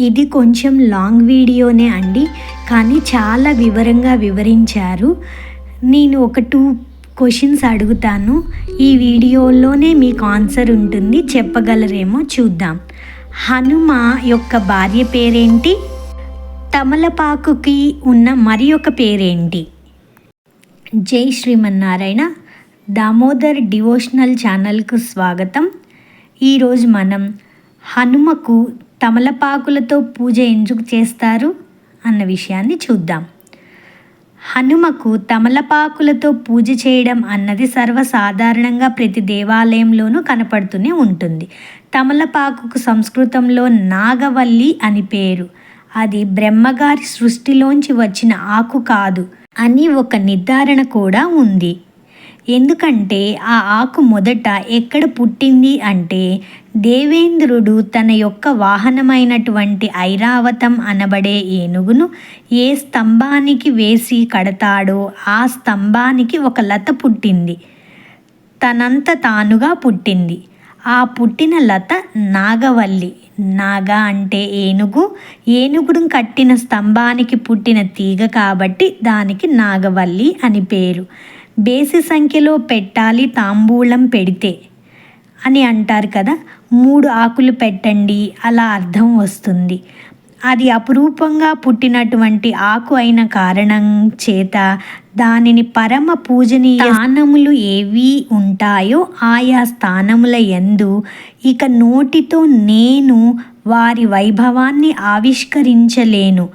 ఇది కొంచెం లాంగ్ వీడియోనే అండి కానీ చాలా వివరంగా వివరించారు. నేను ఒక టూ క్వశ్చన్స్ అడుగుతాను. ఈ వీడియోలోనే మీకు ఆన్సర్ ఉంటుంది చెప్పగలరేమో చూద్దాం. హనుమ యొక్క భార్య పేరేంటి? తమలపాకుకి ఉన్న మరి ఒక పేరేంటి? జై శ్రీమన్నారాయణ దామోదర్ డివోషనల్ ఛానల్కు స్వాగతం. ఈరోజు మనం హనుమకు తమలపాకులతో పూజ ఎందుకు చేస్తారు? అన్న విషయాన్ని చూద్దాం. హనుమకు తమలపాకులతో పూజ చేయడం అన్నది సర్వసాధారణంగా ప్రతి దేవాలయంలోనూ కనపడుతూనే ఉంటుంది. తమలపాకుకు సంస్కృతంలో నాగవల్లి అని పేరు. అది బ్రహ్మగారి సృష్టిలోంచి వచ్చిన ఆకు కాదు అని ఒక నిర్ధారణ కూడా ఉంది. ఎందుకంటే ఆ ఆకు మొదట ఎక్కడ పుట్టింది అంటే దేవేంద్రుడు తన యొక్క వాహనమైనటువంటి ఐరావతం అనబడే ఏనుగును ఏ స్తంభానికి వేసి కడతాడో ఆ స్తంభానికి ఒక లత పుట్టింది. తనంత తానుగా పుట్టింది. ఆ పుట్టిన లత నాగవల్లి. నాగ అంటే ఏనుగు. ఏనుగుడు కట్టిన స్తంభానికి పుట్టిన తీగ కాబట్టి దానికి నాగవల్లి అని పేరు. బేసి సంఖ్యలో పెట్టాలి తాంబూలం పెడితే అని అంటారు కదా. మూడు ఆకులు పెట్టండి అలా అర్థం వస్తుంది. అది అపురూపంగా పుట్టినటువంటి ఆకు అయిన కారణం చేత దానిని పరమ పూజనీయ స్థానములు ఏవి ఉంటాయో ఆయా స్థానముల ఎందు ఇక నోటితో నేను వారి వైభవాన్ని ఆవిష్కరించలేను.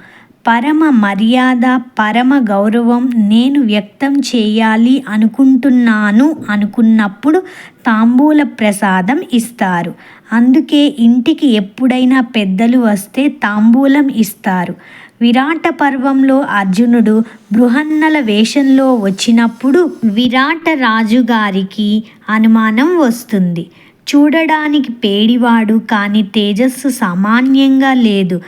పరమ మర్యాద పరమ గౌరవం నేను వ్యక్తం చేయాలి అనుకుంటున్నాను అనుకున్నప్పుడు తాంబూల ప్రసాదం ఇస్తారు. అందుకే ఇంటికి ఎప్పుడైనా పెద్దలు వస్తే తాంబూలం ఇస్తారు. విరాట పర్వంలో అర్జునుడు బృహన్నల వేషంలో వచ్చినప్పుడు విరాట రాజుగారికి అనుమానం వస్తుంది. చూడడానికి పేడివాడు కానీ తేజస్సు సామాన్యంగా లేదు.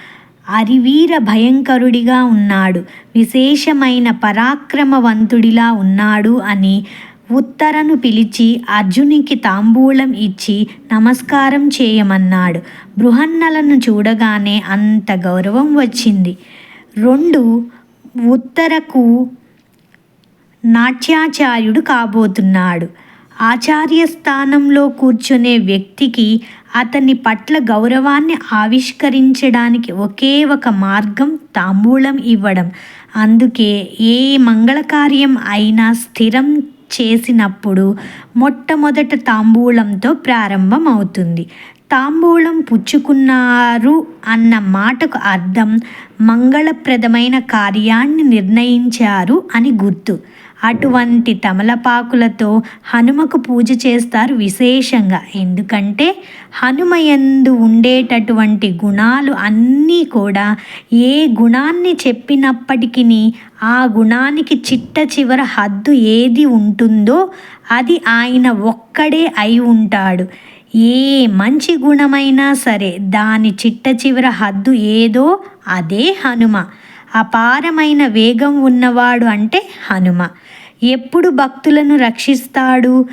అరివీర భయంకరుడిగా ఉన్నాడు. విశేషమైన పరాక్రమవంతుడిలా ఉన్నాడు అని ఉత్తరను పిలిచి అర్జునికి తాంబూలం ఇచ్చి నమస్కారం చేయమన్నాడు. బృహన్నలను చూడగానే అంత గౌరవం వచ్చింది. రెండు ఉత్తరకు నాట్యాచార్యుడు కాబోతున్నాడు. ఆచార్య స్థానంలో కూర్చునే వ్యక్తికి అతని పట్ల గౌరవాన్ని ఆవిష్కరించడానికి ఒకే ఒక మార్గం తాంబూలం ఇవ్వడం. అందుకే ఏ మంగళకార్యం అయినా స్థిరం చేసినప్పుడు మొట్టమొదట తాంబూలంతో ప్రారంభం అవుతుంది తాంబూలం పుచ్చుకున్నారు అన్న మాటకు అర్థం మంగళప్రదమైన కార్యాన్ని నిర్ణయించారు అని గుర్తు. అటువంటి తమలపాకులతో హనుమకు పూజ చేస్తారు విశేషంగా. ఎందుకంటే హనుమయందు ఉండేటటువంటి గుణాలు అన్నీ కూడా ఏ గుణాన్ని చెప్పినప్పటికీ ఆ గుణానికి చిట్ట చివర హద్దు ఏది ఉంటుందో అది ఆయన ఒక్కడే అయి ఉంటాడు. ఏ మంచి గుణమైనా సరే దాని చిట్ట చివర హద్దు ఏదో అదే హనుమ. అపారమైన వేగం ఉన్నవాడు అంటే హనుమ. ఎప్పుడు భక్తులను రక్షిస్తాడు?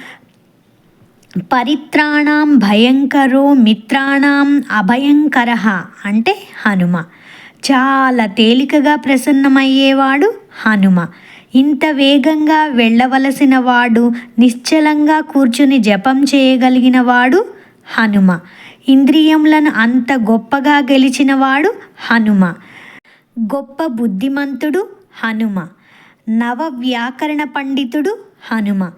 పరిత్రాణం భయంకరో మిత్రాణం అభయంకర అంటే హనుమ. చాలా తేలికగా ప్రసన్నమయ్యేవాడు హనుమ. ఇంత వేగంగా వెళ్ళవలసిన వాడు నిశ్చలంగా కూర్చుని జపం చేయగలిగిన వాడు హనుమ. ఇంద్రియములను అంత గొప్పగా గెలిచినవాడు హనుమ. గొప్ప బుద్ధిమంతుడు హనుమ. నవ వ్యాకరణ పండితుడు హనుమ.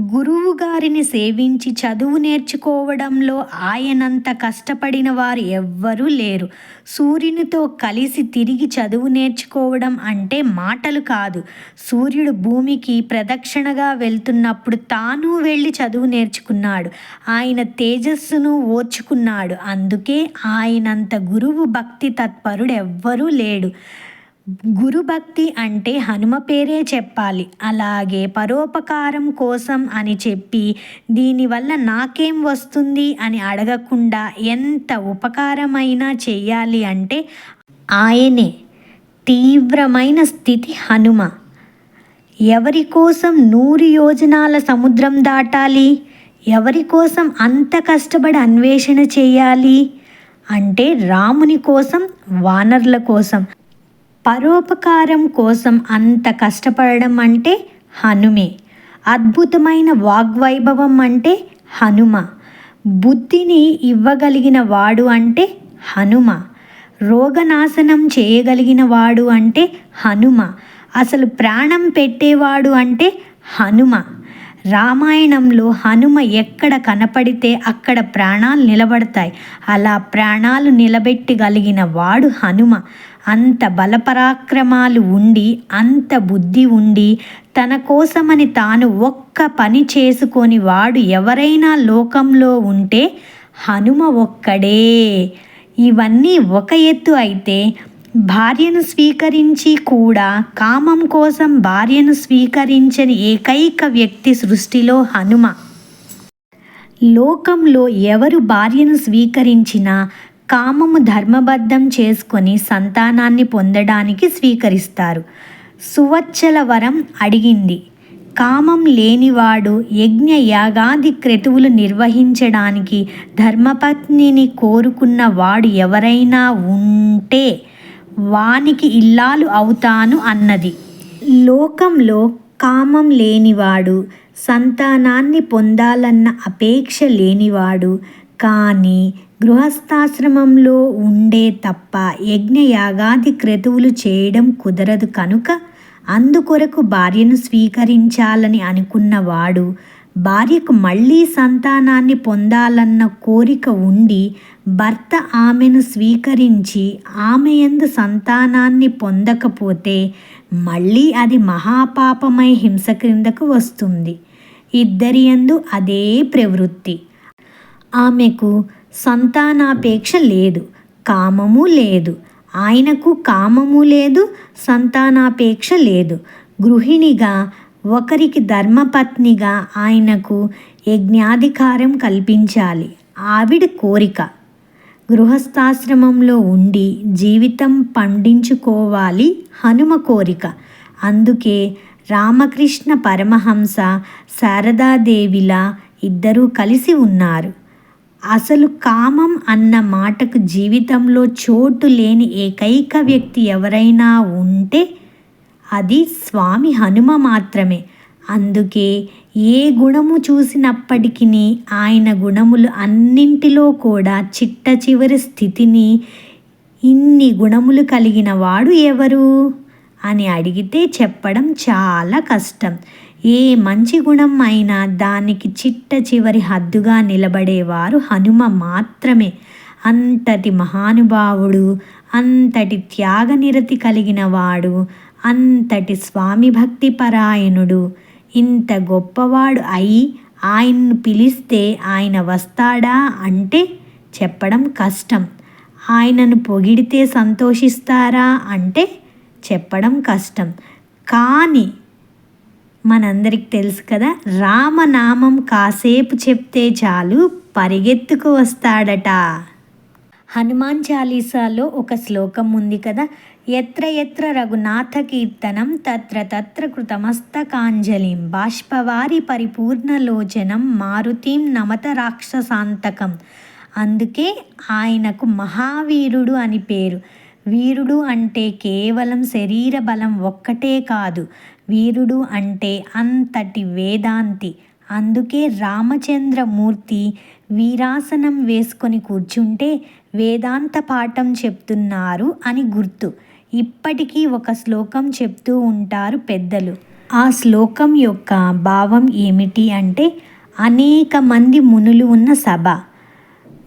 గురువు గారిని సేవించి చదువు నేర్చుకోవడంలో ఆయనంత కష్టపడిన వారు ఎవ్వరూ లేరు. సూర్యునితో కలిసి తిరిగి చదువు నేర్చుకోవడం అంటే మాటలు కాదు. సూర్యుడు భూమికి ప్రదక్షిణగా వెళ్తున్నప్పుడు తాను వెళ్ళి చదువు నేర్చుకున్నాడు. ఆయన తేజస్సును ఓర్చుకున్నాడు. అందుకే ఆయనంత గురువు భక్తి తత్పరుడు ఎవ్వరూ లేడు. గురుభక్తి అంటే హనుమ పేరే చెప్పాలి. అలాగే పరోపకారం కోసం అని చెప్పి దీనివల్ల నాకేం వస్తుంది అని అడగకుండా ఎంత ఉపకారమైనా చేయాలి అంటే ఆయనే. తీవ్రమైన స్థితి హనుమ. ఎవరి కోసం నూరు యోజనాల సముద్రం దాటాలి? ఎవరి కోసం అంత కష్టపడి అన్వేషణ చేయాలి? అంటే రాముని కోసం వానర్ల కోసం. పరోపకారం కోసం అంత కష్టపడడం అంటే హనుమే. అద్భుతమైన వాగ్వైభవం అంటే హనుమ. బుద్ధిని ఇవ్వగలిగిన వాడు అంటే హనుమ. రోగనాశనం చేయగలిగిన వాడు అంటే హనుమ. అసలు ప్రాణం పెట్టేవాడు అంటే హనుమ. రామాయణంలో హనుమ ఎక్కడ కనపడితే అక్కడ ప్రాణాలు నిలబడతాయి. అలా ప్రాణాలు నిలబెట్టగలిగిన వాడు హనుమ. అంత బలపరాక్రమాలు ఉండి అంత బుద్ధి ఉండి తన కోసమని తాను ఒక్క పని చేసుకొని వాడు ఎవరైనా లోకంలో ఉంటే హనుమ ఒక్కడే. ఇవన్నీ ఒక ఎత్తు అయితే భార్యను స్వీకరించి కూడా కామం కోసం భార్యను స్వీకరించని ఏకైక వ్యక్తి సృష్టిలో హనుమ. లోకంలో ఎవరు భార్యను స్వీకరించినా కామము ధర్మబద్ధం చేసుకొని సంతానాన్ని పొందడానికి స్వీకరిస్తారు. సువచ్చల వరం అడిగింది. కామం లేనివాడు యజ్ఞ యాగాది క్రతువులు నిర్వహించడానికి ధర్మపత్నిని కోరుకున్న వాడు ఎవరైనా ఉంటే వానికి ఇల్లాలు అవుతాను అన్నది. లోకంలో కామం లేనివాడు సంతానాన్ని పొందాలన్న అపేక్ష లేనివాడు కానీ గృహస్థాశ్రమంలో ఉండే తప్ప యజ్ఞయాగాది క్రతువులు చేయడం కుదరదు కనుక అందుకొరకు భార్యను స్వీకరించాలని అనుకున్నవాడు భార్యకు మళ్ళీ సంతానాన్ని పొందాలన్న కోరిక ఉండి భర్త ఆమెను స్వీకరించి ఆమె ఎందు సంతానాన్ని పొందకపోతే మళ్ళీ అది మహాపాపమై హింస క్రిందకు వస్తుంది. ఇద్దరి ఎందు అదే ప్రవృత్తి. ఆమెకు సంతానాపేక్ష లేదు కామము లేదు. ఆయనకు కామము లేదు సంతానాపేక్ష లేదు. గృహిణిగా ఒకరికి ధర్మపత్నిగా ఆయనకు యజ్ఞాధికారం కల్పించాలి. ఆవిడ కోరిక. గృహస్థాశ్రమంలో ఉండి జీవితం పండించుకోవాలి హనుమ కోరిక. అందుకే రామకృష్ణ పరమహంస శారదాదేవిలా ఇద్దరూ కలిసి ఉన్నారు. అసలు కామం అన్న మాటకు జీవితంలో చోటు లేని ఏకైక వ్యక్తి ఎవరైనా ఉంటే అది స్వామి హనుమ మాత్రమే. అందుకే ఏ గుణము చూసినప్పటికీ ఆయన గుణములు అన్నింటిలో కూడా చిట్ట చివరి స్థితిని ఇన్ని గుణములు కలిగిన వాడు ఎవరు? అని అడిగితే చెప్పడం చాలా కష్టం. ఏ మంచి గుణం అయినా దానికి చిట్ట చివరి హద్దుగా నిలబడేవారు హనుమ మాత్రమే. అంతటి మహానుభావుడు అంతటి త్యాగనిరతి కలిగిన వాడు అంతటి స్వామి భక్తి పరాయణుడు. ఇంత గొప్పవాడు అయి ఆయన్ను పిలిస్తే ఆయన వస్తాడా అంటే చెప్పడం కష్టం. ఆయనను పొగిడితే సంతోషిస్తారా అంటే చెప్పడం కష్టం. కానీ మనందరికి తెలుసు కదా రామనామం కాసేపు చెప్తే చాలు పరిగెత్తుకు వస్తాడట. హనుమాన్ చాలీసాలో ఒక శ్లోకం ఉంది కదా ఎత్ర ఎత్ర రఘునాథ కీర్తనం తత్ర తత్ర కృతమస్తకాంజలిం బాష్పవారి పరిపూర్ణలోచనం మారుతీం నమత రాక్షసాంతకం. అందుకే ఆయనకు మహావీరుడు అని పేరు. వీరుడు అంటే కేవలం శరీర బలం ఒక్కటే కాదు. వీరుడు అంటే అంతటి వేదాంతి. అందుకే రామచంద్రమూర్తి వీరాసనం వేసుకొని కూర్చుంటే వేదాంత పాఠం చెప్తున్నారు అని గుర్తు. ఇప్పటికీ ఒక శ్లోకం చెప్తూ ఉంటారు పెద్దలు. ఆ శ్లోకం యొక్క భావం ఏమిటి అంటే అనేక మంది మునులు ఉన్న సభ.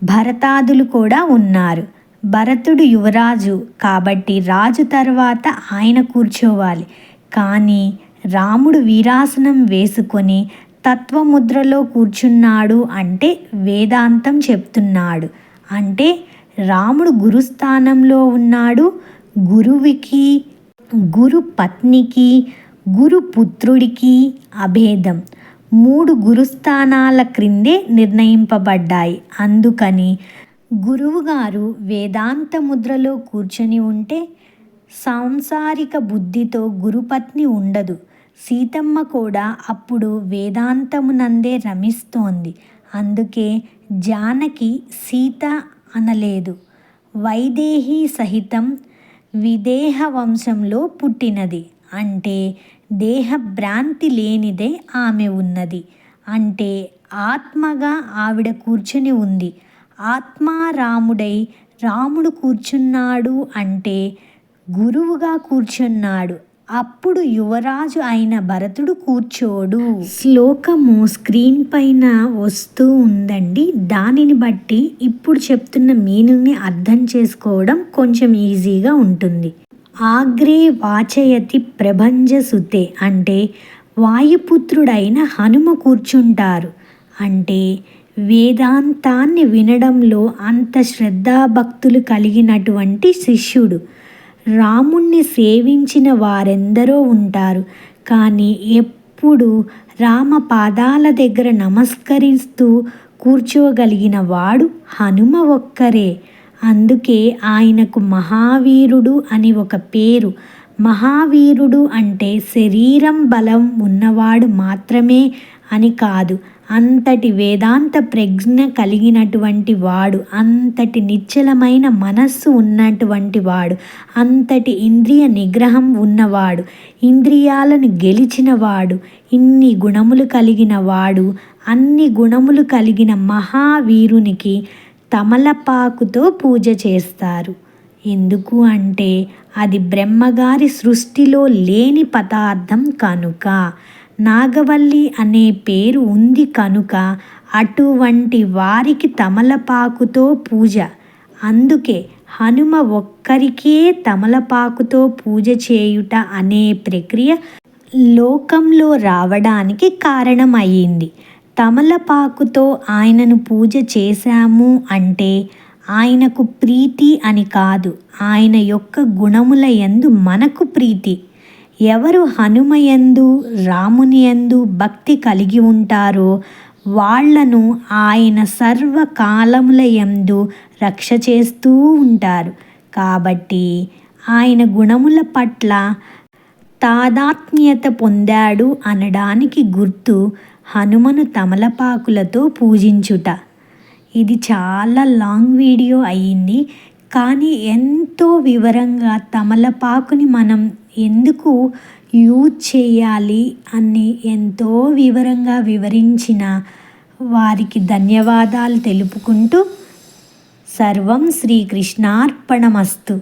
భరతాదులు కూడా ఉన్నారు. భరతుడు యువరాజు కాబట్టి రాజు తర్వాత ఆయన కూర్చోవాలి. కానీ రాముడు వీరాసనం వేసుకొని తత్వముద్రలో కూర్చున్నాడు అంటే వేదాంతం చెప్తున్నాడు. అంటే రాముడు గురుస్థానంలో ఉన్నాడు. గురువుకి గురు పత్నికి గురు పుత్రుడికి అభేదం. మూడు గురుస్థానాల క్రిందే నిర్ణయింపబడ్డాయి. అందుకని గురువుగారు వేదాంత ముద్రలో కూర్చొని ఉంటే సాంసారిక బుద్ధితో గురుపత్ని ఉండదు. సీతమ్మ కూడా అప్పుడు వేదాంతమునందే రమిస్తోంది. అందుకే జానకి సీత అనలేదు. వైదేహి సహితం విదేహ వంశంలో పుట్టినది. అంటే దేహభ్రాంతి లేనిదే ఆమె ఉన్నది. అంటే ఆత్మగా ఆవిడ కూర్చుని ఉంది. ఆత్మారాముడై రాముడు కూర్చున్నాడు అంటే గురువుగా కూర్చున్నాడు. అప్పుడు యువరాజు అయిన భరతుడు కూర్చోడు. శ్లోకము స్క్రీన్ పైన వస్తూ ఉందండి. దానిని బట్టి ఇప్పుడు చెప్తున్న మీనింగ్ని అర్థం చేసుకోవడం కొంచెం ఈజీగా ఉంటుంది. ఆగ్రే వాచయతి ప్రభంజ సుతే అంటే వాయుపుత్రుడైన హనుమ కూర్చుంటారు. అంటే వేదాంతాన్ని వినడంలో అంత శ్రద్ధాభక్తులు కలిగినటువంటి శిష్యుడు. రాముణ్ణి సేవించిన వారెందరో ఉంటారు. కానీ ఎప్పుడు రామ పాదాల దగ్గర నమస్కరిస్తూ కూర్చోగలిగిన వాడు హనుమ ఒక్కరే. అందుకే ఆయనకు మహావీరుడు అని ఒక పేరు. మహావీరుడు అంటే శరీరం బలం ఉన్నవాడు మాత్రమే అని కాదు. అంతటి వేదాంత ప్రజ్ఞ కలిగినటువంటి వాడు అంతటి నిశ్చలమైన మనస్సు ఉన్నటువంటి వాడు అంతటి ఇంద్రియ నిగ్రహం ఉన్నవాడు ఇంద్రియాలను గెలిచిన వాడు ఇన్ని గుణములు కలిగిన వాడు అన్ని గుణములు కలిగిన మహావీరునికి తమలపాకుతో పూజ చేస్తారు. ఎందుకు అంటే అది బ్రహ్మగారి సృష్టిలో లేని పదార్థం కనుక. నాగవల్లి అనే పేరు ఉంది కనుక అటువంటి వారికి తమలపాకుతో పూజ. అందుకే హనుమ ఒక్కరికే తమలపాకుతో పూజ చేయుట అనే ప్రక్రియ లోకంలో రావడానికి కారణమయ్యింది. తమలపాకుతో ఆయనను పూజ చేశాము అంటే ఆయనకు ప్రీతి అని కాదు. ఆయన యొక్క గుణముల ఎందు మనకు ప్రీతి. ఎవరు హనుమయందు రామునియందు భక్తి కలిగి ఉంటారో వాళ్ళను ఆయన సర్వకాలముల యందు రక్ష చేస్తూ ఉంటారు. కాబట్టి ఆయన గుణముల పట్ల తాదాత్మ్యత పొందాడు అనడానికి గుర్తు హనుమను తమలపాకులతో పూజించుట. ఇది చాలా లాంగ్ వీడియో అయ్యింది కానీ ఎంతో వివరంగా తమలపాకుని మనం ఎందుకు యూజ్ చేయాలి అని ఎంతో వివరంగా వివరించిన వారికి ధన్యవాదాలు తెలుపుకుంటూ సర్వం శ్రీకృష్ణార్పణమస్తు.